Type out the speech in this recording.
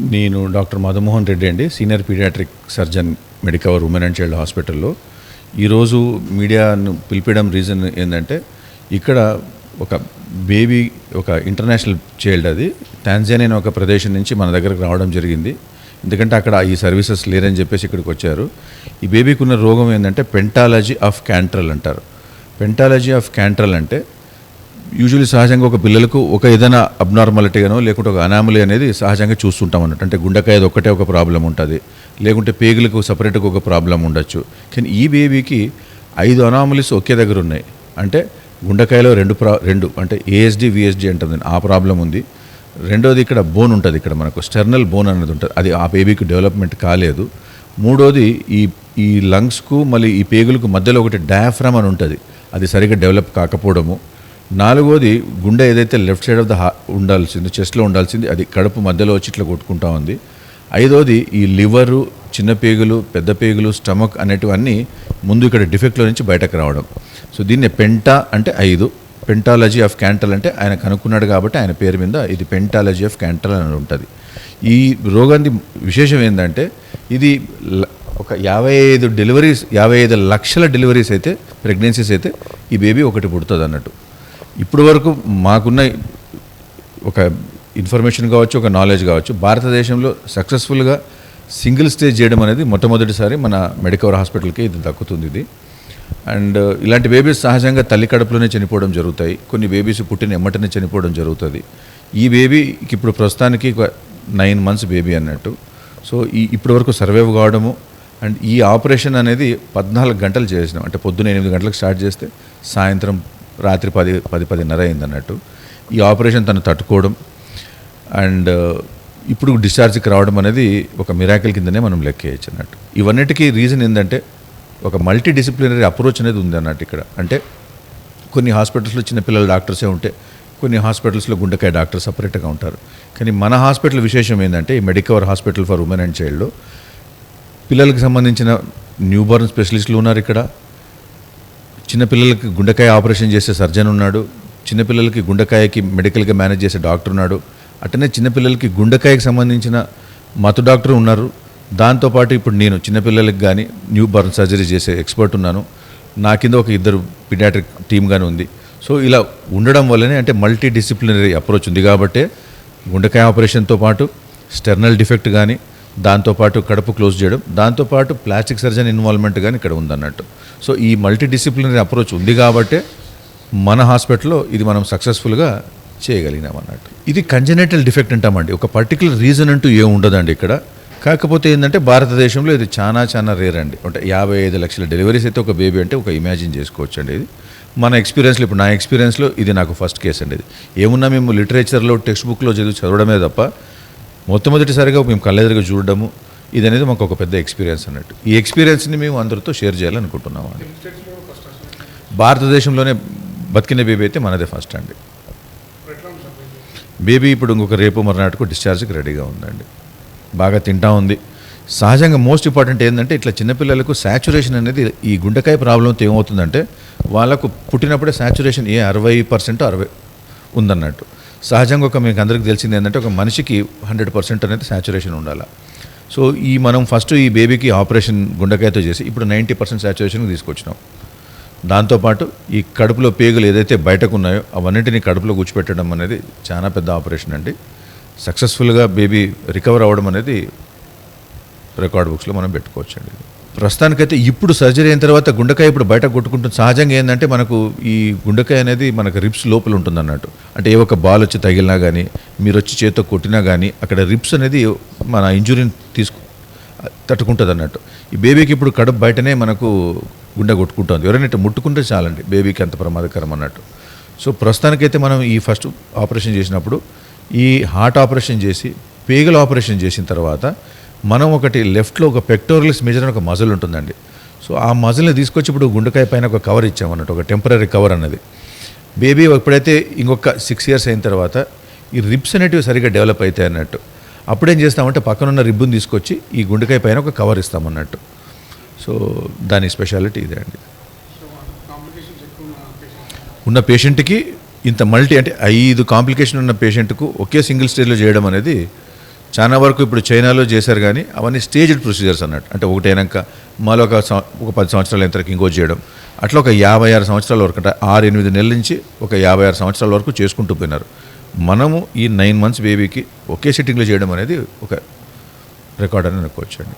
నేను డాక్టర్ మదమోహన్ రెడ్డి అండి senior paediatric surgeon Medicover women and child హాస్పిటల్లో. ఈరోజు మీడియాను పిలిపించడం రీజన్ ఏంటంటే ఇక్కడ ఒక బేబీ ఒక ఇంటర్నేషనల్ చైల్డ్ అది టాంజానియా ఒక ప్రదేశం నుంచి మన దగ్గరకు రావడం జరిగింది. ఎందుకంటే అక్కడ ఈ సర్వీసెస్ లేరని చెప్పేసి ఇక్కడికి వచ్చారు. ఈ బేబీకి ఉన్న రోగం ఏంటంటే పెంటాలజీ ఆఫ్ క్యాంట్రల్ అంటారు. పెంటాలజీ ఆఫ్ క్యాంట్రల్ అంటే యూజువల్లీ సహజంగా ఒక పిల్లలకు ఒక ఏదైనా అబ్నార్మాలిటీగానో లేకుంటే ఒక అనామలీ అనేది సహజంగా చూస్తుంటాం అన్నట్టు. అంటే గుండెకాయది ఒక్కటే ఒక ప్రాబ్లం ఉంటుంది. లేకుంటే పేగులకు సపరేట్గా ఒక ప్రాబ్లం ఉండొచ్చు. కానీ ఈ బేబీకి ఐదు అనామలీస్ ఒకే దగ్గర ఉన్నాయి. అంటే గుండెకాయలో రెండు ప్రా రెండు అంటే ఏఎస్డి విఎస్డి అంటుంది ఆ ప్రాబ్లం ఉంది. రెండోది ఇక్కడ బోన్ ఉంటుంది ఇక్కడ మనకు. స్టెర్నల్ బోన్ అనేది ఉంటుంది. అది ఆ బేబీకి డెవలప్మెంట్ కాలేదు. మూడోది ఈ ఈ లంగ్స్కు మళ్ళీ ఈ పేగులకు మధ్యలో ఒకటి డయాఫ్రామ్ అని ఉంటుంది. అది సరిగ్గా డెవలప్ కాకపోవడము. నాలుగోది గుండె ఏదైతే లెఫ్ట్ సైడ్ ఆఫ్ ద ఉండాల్సింది చెస్ట్లో ఉండాల్సింది అది కడుపు మధ్యలో వచ్చి ఇట్లా కొట్టుకుంటా ఉంది. ఐదోది ఈ లివరు చిన్న పేగులు పెద్ద పేగులు స్టమక్ అనేటివన్నీ ముందు ఇక్కడ డిఫెక్ట్లో నుంచి బయటకు రావడం. సో దీన్ని పెంటా అంటే ఐదు. పెంటాలజీ ఆఫ్ క్యాంటల్ అంటే ఆయన కనుక్కున్నాడు కాబట్టి ఆయన పేరు మీద ఇది పెంటాలజీ ఆఫ్ క్యాంటల్ అని ఉంటుంది. ఈ రోగానికి విశేషం ఏంటంటే ఇది ఒక యాభై ఐదు డెలివరీస్ యాభై ఐదు లక్షల డెలివరీస్ అయితే ప్రెగ్నెన్సీస్ అయితే ఈ బేబీ ఒకటి పుడుతుంది అన్నట్టు ఇప్పుడు వరకు మాకున్న ఒక ఇన్ఫర్మేషన్ కావచ్చు ఒక నాలెడ్జ్ కావచ్చు భారతదేశంలో సక్సెస్ఫుల్గా సింగిల్ స్టేజ్ చేయడం అనేది మొట్టమొదటిసారి మన మెడికవర్ హాస్పిటల్కి ఇది దక్కుతుంది ఇది. అండ్ ఇలాంటి బేబీస్ సహజంగా తల్లి కడుపులోనే చనిపోవడం జరుగుతాయి. కొన్ని బేబీస్ పుట్టిన ఎమ్మటనే చనిపోవడం జరుగుతుంది. ఈ బేబీకి ఇప్పుడు ప్రస్తుతానికి నైన్ మంత్స్ బేబీ అన్నట్టు. సో ఈ ఇప్పటి వరకు సర్వైవ్ కావడము అండ్ ఈ ఆపరేషన్ అనేది పద్నాలుగు గంటలు చేసినాం. అంటే పొద్దున ఎనిమిది గంటలకు స్టార్ట్ చేస్తే సాయంత్రం రాత్రి పది పది పదిన్నర అయింది అన్నట్టు ఈ ఆపరేషన్ తను తట్టుకోవడం అండ్ ఇప్పుడు డిశ్చార్జ్కి రావడం అనేది ఒక మిరాకిల్ కిందనే మనం లెక్కేయచ్చు అన్నట్టు. ఇవన్నిటికీ రీజన్ ఏంటంటే ఒక మల్టీ డిసిప్లినరీ అప్రోచ్ అనేది ఉంది అన్నట్టు ఇక్కడ. అంటే కొన్ని హాస్పిటల్స్లో చిన్నపిల్లల డాక్టర్సే ఉంటే కొన్ని హాస్పిటల్స్లో గుండెకాయ డాక్టర్ సపరేట్గా ఉంటారు. కానీ మన హాస్పిటల్ విశేషం ఏంటంటే ఈ Medicover hospital for women and చైల్డ్లో పిల్లలకు సంబంధించిన న్యూబార్న్ స్పెషలిస్టులు ఉన్నారు ఇక్కడ. చిన్నపిల్లలకి గుండెకాయ ఆపరేషన్ చేసే సర్జన్ ఉన్నాడు. చిన్నపిల్లలకి గుండెకాయకి మెడికల్గా మేనేజ్ చేసే డాక్టర్ ఉన్నాడు. అట్టనే చిన్నపిల్లలకి గుండెకాయకి సంబంధించిన మత డాక్టర్ ఉన్నారు. దాంతోపాటు ఇప్పుడు నేను చిన్నపిల్లలకి కానీ న్యూ బర్న్ సర్జరీ చేసే ఎక్స్పర్ట్ ఉన్నాను. నా కింద ఒక ఇద్దరు పిడియాట్రిక్ టీమ్ కానీ ఉంది. సో ఇలా ఉండడం వల్లనే అంటే మల్టీ డిసిప్లినరీ అప్రోచ్ ఉంది కాబట్టే గుండెకాయ ఆపరేషన్తో పాటు స్టెర్నల్ డిఫెక్ట్ కానీ దాంతోపాటు కడుపు క్లోజ్ చేయడం దాంతోపాటు ప్లాస్టిక్ సర్జన్ ఇన్వాల్వ్మెంట్ కానీ ఇక్కడ ఉందన్నట్టు. సో ఈ మల్టీడిసిప్లినరీ అప్రోచ్ ఉంది కాబట్టే మన హాస్పిటల్లో ఇది మనం సక్సెస్ఫుల్గా చేయగలిగినాం అన్నట్టు ఇది కంజనైటల్ డిఫెక్ట్ అంటామండి. ఒక పర్టికులర్ రీజన్ అంటూ ఏం ఉండదండి ఇక్కడ. కాకపోతే ఏంటంటే భారతదేశంలో ఇది చాలా చాలా రేర్ అండి. అంటే యాభై ఐదు లక్షల డెలివరీస్ అయితే ఒక బేబీ అంటే ఒక ఇమాజిన్ చేసుకోవచ్చు అండి ఇది. మన ఎక్స్పీరియన్స్లో ఇప్పుడు నా ఎక్స్పీరియన్స్లో ఇది నాకు ఫస్ట్ కేసు అండి ఇది. ఏమున్నా మేము లిటరేచర్లో టెక్స్ట్ బుక్లో చదివి చదవడమే తప్ప మొట్టమొదటిసారిగా మేము కళ్ళెదురుగా చూడడము ఇది అనేది మాకు ఒక పెద్ద ఎక్స్పీరియన్స్ అన్నట్టు. ఈ ఎక్స్పీరియన్స్ని మేము అందరితో షేర్ చేయాలనుకుంటున్నాము అండి భారతదేశంలోనే బతికిన బేబీ అయితే మనదే ఫస్ట్ అండి. బేబీ ఇప్పుడు ఇంకొక రేపు మర్నాటికి డిశ్చార్జ్కి రెడీగా ఉందండి. బాగా తింటా ఉంది. సహజంగా మోస్ట్ ఇంపార్టెంట్ ఏంటంటే ఇట్లా చిన్నపిల్లలకు శాచురేషన్ అనేది ఈ గుండెకాయ ప్రాబ్లంతో ఏమవుతుందంటే వాళ్ళకు పుట్టినప్పుడే శాచురేషన్ ఏ అరవై పర్సెంట్ అరవై ఉందన్నట్టు. సహజంగా ఒక మీకు అందరికి తెలిసింది ఏంటంటే ఒక మనిషికి హండ్రెడ్ పర్సెంట్ అనేది సాచురేషన్ ఉండాలి. సో ఈ మనం ఫస్ట్ ఈ బేబీకి ఆపరేషన్ గుండెకాయతో చేసి ఇప్పుడు నైంటీ పర్సెంట్ సాచురేషన్కి తీసుకొచ్చినాం. దాంతోపాటు ఈ కడుపులో పేగులు ఏదైతే బయటకు ఉన్నాయో అవన్నింటినీ కడుపులో కూర్చిపెట్టడం అనేది చాలా పెద్ద ఆపరేషన్ అండి. సక్సెస్ఫుల్గా బేబీ రికవర్ అవ్వడం అనేది రికార్డ్ బుక్స్లో మనం పెట్టుకోవచ్చు అండి ప్రస్తుతానికైతే ఇప్పుడు సర్జరీ అయిన తర్వాత గుండెకాయ ఇప్పుడు బయట కొట్టుకుంటుంది. సహజంగా ఏంటంటే మనకు ఈ గుండెకాయ అనేది మనకు రిప్స్ లోపల ఉంటుంది అన్నట్టు అంటే ఏ ఒక బాల్ వచ్చి తగిలినా కానీ మీరు వచ్చి చేతితో కొట్టినా కానీ అక్కడ రిప్స్ అనేది మన ఇంజురీని తీసుకు తట్టుకుంటుంది అన్నట్టు ఈ బేబీకి ఇప్పుడు కడుపు బయటనే మనకు గుండె కొట్టుకుంటుంది. ఎవరైనా ముట్టుకుంటే చాలండి. బేబీకి అంత ప్రమాదకరం అన్నట్టు. సో ప్రస్తుతానికైతే మనం ఈ ఫస్ట్ ఆపరేషన్ చేసినప్పుడు ఈ హార్ట్ ఆపరేషన్ చేసి పేగుల ఆపరేషన్ చేసిన తర్వాత మనం ఒకటి లెఫ్ట్లో ఒక పెక్టోరియల్స్ మేజర్ అని ఒక మజిల్ ఉంటుందండి. సో ఆ మజిల్ని తీసుకొచ్చి ఇప్పుడు గుండెకాయ పైన ఒక కవర్ ఇచ్చామన్నట్టు ఒక టెంపరీ కవర్ అన్నది. బేబీ ఎప్పుడైతే ఇంకొక సిక్స్ ఇయర్స్ అయిన తర్వాత ఈ రిబ్స్ అనేటివి సరిగ్గా డెవలప్ అవుతాయి అన్నట్టు అప్పుడేం చేస్తామంటే పక్కనున్న రిబ్బుని తీసుకొచ్చి ఈ గుండెకాయ పైన ఒక కవర్ ఇస్తామన్నట్టు. సో దాని స్పెషాలిటీ ఇదే అండి. ఉన్న పేషెంట్కి ఇంత మల్టీ అంటే ఐదు కాంప్లికేషన్ ఉన్న పేషెంట్కు ఒకే సింగిల్ స్టేజ్లో చేయడం అనేది చాలా వరకు ఇప్పుడు చైనాలో చేశారు కానీ అవన్నీ స్టేజ్డ్ ప్రొసీజర్స్ అన్నట్టు. అంటే ఒకటైనాక మళ్ళీ ఒక ఒక పది సంవత్సరాల ఇంతకు ఇంకో చేయడం. అట్లా ఒక యాభై ఆరు సంవత్సరాల వరకు అంటే ఆరు ఎనిమిది నెలల నుంచి ఒక యాభై ఆరు సంవత్సరాల వరకు చేసుకుంటూ పోయినారు. మనము ఈ నైన్ మంత్స్ బేబీకి ఒకే సిట్టింగ్లో చేయడం అనేది ఒక రికార్డ్ అని అనుకోవచ్చండి